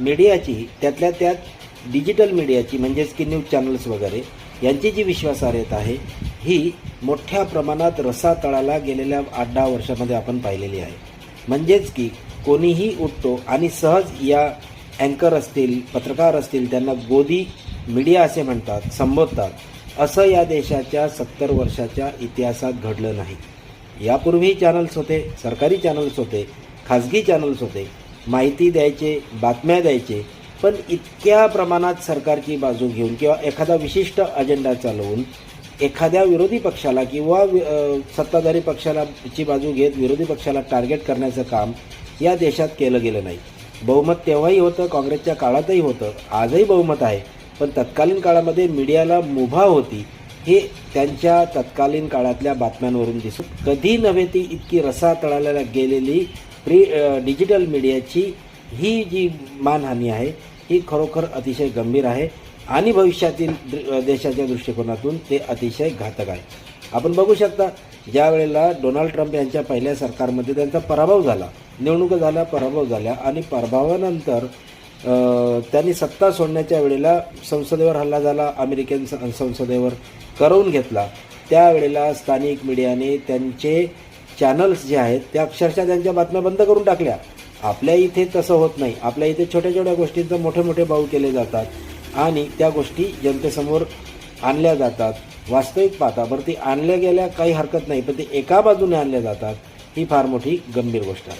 मीडियाची त्यातल्या त्यात डिजिटल मीडियाची म्हणजेच की न्यूज चॅनल्स वगैरे यांची जी विश्वासार्हता आहे ही मोठ्या प्रमाणात रसातळाला गेलेल्या आठ दहा वर्षामध्ये आपण पाहिलेली आहे. म्हणजेच की कोणीही उठतो आणि सहज या अँकर असतील पत्रकार असतील त्यांना गोदी मीडिया असे म्हणतात संबोधतात असं या देशाच्या सत्तर वर्षाच्या इतिहासात घडलं नाही. यापूर्वी चॅनल्स होते सरकारी चॅनल्स होते खाजगी चॅनल्स होते माहिती द्यायचे बातम्या द्यायचे पण इतक्या प्रमाणात सरकारची बाजू घेऊन किंवा एखादा विशिष्ट अजेंडा चालवून एखाद्या विरोधी पक्षाला किंवा सत्ताधारी पक्षाला ची बाजू घेत विरोधी पक्षाला टार्गेट करण्याचं काम या देशात केलं गेलं नाही. बहुमत तेव्हाही होतं काँग्रेसच्या काळातही होतं आजही बहुमत आहे. पण तत्कालीन काळामध्ये मीडियाला मुभा होती हे त्यांच्या तत्कालीन काळातल्या बातम्यांवरून दिसत. कधी नव्हे ती इतकी रसा रसातळाला गेलेली प्री डिजिटल मीडियाची ही जी मानहानी आहे ही खरोखर अतिशय गंभीर आहे आणि भविष्यातील दृ- देशाच्या दृष्टिकोनातून ते अतिशय घातक आहे. आपण बघू शकता ज्या वेळेला डोनाल्ड ट्रम्प यांच्या पहिल्या सरकारमध्ये त्यांचा पराभव झाला निवडणुका झाल्या पराभव झाल्या आणि पराभवानंतर त्यांनी सत्ता सोडण्याच्या वेळेला संसदेवर हल्ला झाला अमेरिकन संसदेवर करवून घेतला. त्यावेळेला स्थानिक मीडियाने त्यांचे चॅनल्स जे आहेत त्या अक्षरशः त्यांच्या बातम्या बंद करून टाकल्या. आपल्या इथे तसं होत नाही. आपल्या इथे छोट्या छोट्या गोष्टींचं मोठे मोठे भाऊ केले जातात आणि त्या गोष्टी जनतेसमोर आणल्या जातात. वास्तविक पाहता बरं ती आणल्या गेल्या काही हरकत नाही पण ते एका बाजूने आणल्या जातात ही फार मोठी गंभीर गोष्ट आहे.